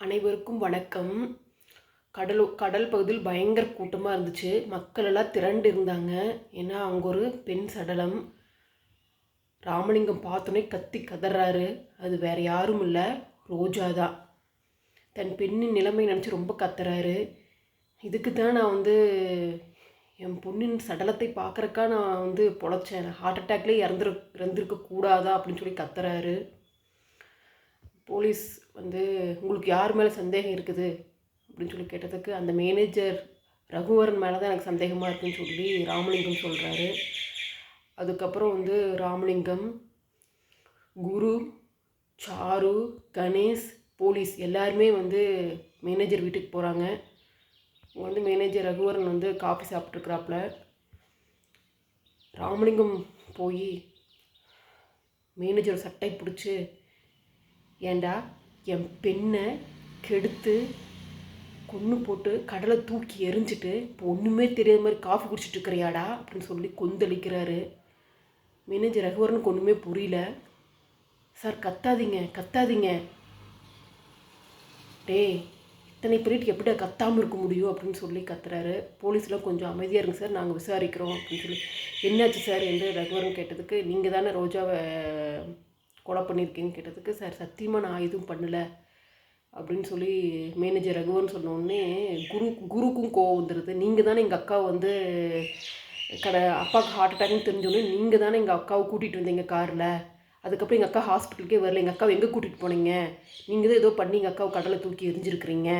அனைவருக்கும் வணக்கம். கடல் கடல் பகுதியில் பயங்கர கூட்டமாக இருந்துச்சு. மக்கள் எல்லாம் திரண்டு இருந்தாங்க. ஏன்னா அங்கே ஒரு பெண் சடலம். ராமலிங்கம் பார்த்தோன்னே கத்தி கதறாரு. அது வேற யாரும் இல்லை. ரோஜா தான். தன் பெண்ணின் நிலைமை நினச்சி ரொம்ப கத்துறாரு. இதுக்கு தான் நான் வந்து என் பொண்ணின் சடலத்தை பார்க்குறக்கா நான் வந்து பொழைச்சேன். ஹார்ட் அட்டாக்லேயே இறந்துரு இறந்துருக்க கூடாதா அப்படின்னு சொல்லி கத்துறாரு. போலீஸ் வந்து உங்களுக்கு யார் மேலே சந்தேகம் இருக்குது? அப்படின்னு சொல்லி கேட்டதுக்கு அந்த மேனேஜர் ரகுவரன் மேலே தான் எனக்கு சந்தேகமாக இருக்குன்னு சொல்லி ராமலிங்கம் சொல்கிறாரு அதுக்கப்புறம் வந்து ராமலிங்கம் குரு சாரு கணேஷ் போலீஸ் எல்லாருமே வந்து மேனேஜர் வீட்டுக்கு போகிறாங்க வந்து மேனேஜர் ரகுவரன் வந்து காஃபி சாப்பிட்ருக்குறாப்புல ராமலிங்கம் போய் மேனேஜர் சட்டை பிடிச்சி ஏண்டா? என் பெண்ணை கெடுத்து கொன்று போட்டு கடலை தூக்கி எரிஞ்சிட்டு இப்போ ஒன்றுமே தெரியாத மாதிரி காஃபி குடிச்சிட்டு இருக்கிறியாடா? அப்படின்னு சொல்லி கொந்தளிக்கிறாரு. மேனேஜர் ரகுவரனுக்கு ஒன்றுமே புரியல. சார் கத்தாதீங்க கத்தாதீங்க. டேய் இத்தனை பேருக்கு எப்படியா கத்தாமல் இருக்க முடியும்? அப்படின்னு சொல்லி கத்துறாரு. போலீஸ்லாம் கொஞ்சம் அமைதியாக இருங்க சார் நாங்கள் விசாரிக்கிறோம். அப்படின்னு சொல்லி என்னாச்சு சார்? என்று ரகுவரன் கேட்டதுக்கு நீங்கள் தானே ரோஜாவை கொலை பண்ணியிருக்கேன்னு கேட்டதுக்கு சார் சத்தியமாக நான் எதுவும் பண்ணலை. அப்படின்னு சொல்லி மேனேஜர் ரகுவன் சொன்னோடனே குரு குருக்கும் கோவம் வந்துடுது நீங்கள் தானே எங்கள் அக்காவை வந்து கடை அப்பாவுக்கு ஹார்ட் அட்டாக்னு தெரிஞ்சோடனே நீங்கள் தானே எங்கள் அக்காவை கூட்டிகிட்டு வந்தீங்க காரில். அதுக்கப்புறம் எங்கள் அக்கா ஹாஸ்பிட்டலுக்கே வரல. எங்கள் அக்காவை எங்கே கூட்டிகிட்டு போனீங்க? நீங்கள் தான் ஏதோ பண்ணி எங்கள் அக்காவை கடலை தூக்கி எரிஞ்சிருக்கிறீங்க.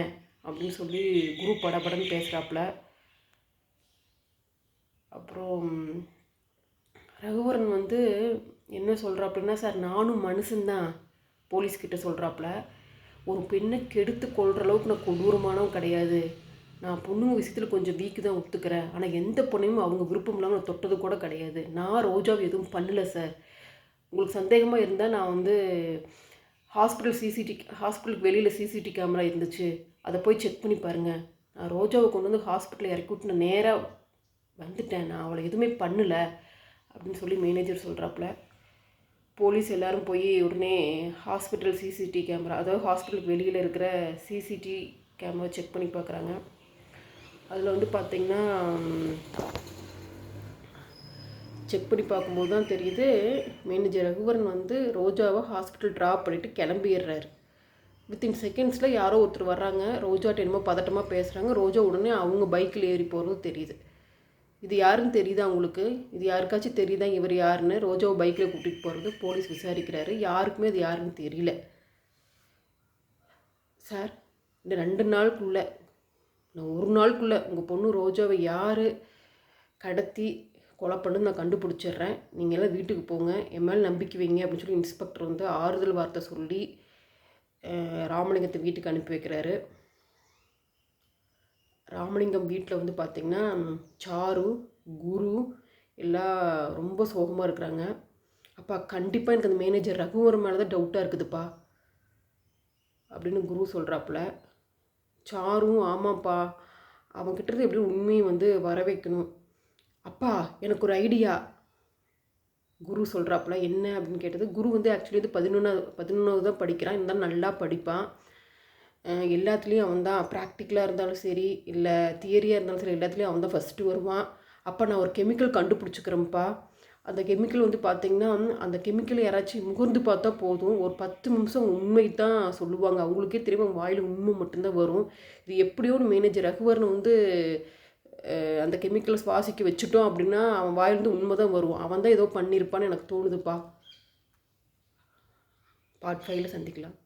அப்படின்னு சொல்லி குரு படபடன்னு பேசுகிறாப்புல அப்புறம் ரகுவரன் வந்து என்ன சொல்கிறாப்புலன்னா சார் நானும் மனுஷன்தான் போலீஸ்கிட்ட சொல்கிறாப்புல ஒரு பெண்ணை கெடுத்து கொள்கிற அளவுக்கு நான் கொடூரமானவன் கிடையாது. நான் பொண்ணுங்க விஷயத்தில் கொஞ்சம் வீக்கு தான் ஒத்துக்கிறேன். ஆனால் எந்த பொண்ணையும் அவங்க விருப்பம் இல்லாமல் நான் தொட்டது கூட கிடையாது. நான் ரோஜாவை எதுவும் பண்ணல சார். உங்களுக்கு சந்தேகமாக இருந்தால் நான் வந்து ஹாஸ்பிட்டல் சிசிடி ஹாஸ்பிட்டலுக்கு வெளியில் சிசிடி கேமரா இருந்துச்சு. அதை போய் செக் பண்ணி பாருங்கள் நான் ரோஜாவை கொண்டு வந்து ஹாஸ்பிட்டலில் இறக்கி விட்டு நான் நேராக வந்துட்டேன். நான் அவளை எதுவுமே பண்ணலை அப்படின்னு சொல்லி மேனேஜர் சொல்கிறாப்புல போலீஸ் எல்லாரும் போய் உடனே ஹாஸ்பிட்டல் சிசிடி கேமரா அதாவது ஹாஸ்பிட்டலுக்கு வெளியில் இருக்கிற சிசிடி கேமரா செக் பண்ணி பார்க்குறாங்க அதில் வந்து பார்த்திங்கன்னா செக் பண்ணி பார்க்கும்போது தான் தெரியுது மேனேஜர் ரகுவரன் வந்து ரோஜாவை ஹாஸ்பிட்டல் ட்ராப் பண்ணிவிட்டு கிளம்பிடுறாரு. வித்தின் செகண்ட்ஸில் யாரோ ஒருத்தர் வர்றாங்க. ரோஜாட்ட என்னமோ பதட்டமாக பேசுகிறாங்க ரோஜா உடனே அவங்க பைக்கில் ஏறி போகிறது தெரியுது. இது யாருன்னு தெரியுதா உங்களுக்கு? இது யாருக்காச்சும் தெரியுதா? இவர் யாருன்னு? ரோஜாவை பைக்கில் கூட்டிகிட்டு போகிறது போலீஸ் விசாரிக்கிறாரு. யாருக்குமே அது யாருன்னு தெரியல. சார் இந்த ரெண்டு நாளுக்குள்ளே நான் ஒரு நாளுக்குள்ளே உங்கள் பொண்ணு ரோஜாவை யார் கடத்தி கொலை பண்ணு நான் கண்டுபிடிச்சிட்றேன். நீங்கள் எல்லாம் வீட்டுக்கு போங்க. என் மேலே நம்பிக்கை வைங்க அப்படின்னு சொல்லி இன்ஸ்பெக்டர் வந்து ஆறுதல் வார்த்தை சொல்லி ராமலிங்கத்தை வீட்டுக்கு அனுப்பி வைக்கிறாரு. ராமலிங்கம் வீட்டில் வந்து பார்த்திங்கன்னா சாரு குரு எல்லாம் ரொம்ப சோகமாக இருக்கிறாங்க. அப்பா கண்டிப்பாக எனக்கு அந்த மேனேஜர் ரகுவர் மேலே தான் டவுட்டாக இருக்குதுப்பா. அப்படின்னு குரு சொல்கிறாப்புல சாரும் ஆமாப்பா அவன்கிட்ட எப்படி உண்மையை வந்து வர வைக்கணும் அப்பா எனக்கு ஒரு ஐடியா குரு சொல்கிறாப்புல என்ன அப்படின்னு கேட்டது குரு வந்து ஆக்சுவலி வந்து பதினொன்றாவது பதினொன்றாவது தான் படிக்கிறான். இருந்தாலும் நல்லா படிப்பான். எல்லாத்துலேயும் அவன் தான். ப்ராக்டிக்கலாக இருந்தாலும் சரி இல்லை தியரியாக இருந்தாலும் சரி எல்லாத்துலேயும் அவன் தான் ஃபஸ்ட்டு வருவான். அப்போ நான் ஒரு கெமிக்கல் கண்டுபிடிச்சிக்கிறேன்ப்பா. அந்த கெமிக்கல் வந்து பார்த்திங்கன்னா அந்த கெமிக்கல் யாராச்சும் முகர்ந்து பார்த்தா போதும். ஒரு பத்து நிமிஷம் உண்மை தான் சொல்லுவாங்க. அவங்களுக்கே தெரியும் வாயில் உண்மை மட்டும்தான் வரும். இது எப்படியோ மேனேஜர் ரகுவரன் வந்து அந்த கெமிக்கலை சுவாசிக்க வச்சுட்டோம் அப்படின்னா அவன் வாயிலிருந்து உண்மை தான் வரும். அவன் தான் ஏதோ பண்ணியிருப்பான்னு எனக்கு தோணுதுப்பா. பார்ட் ஃபைவ்ல சந்திக்கலாம்.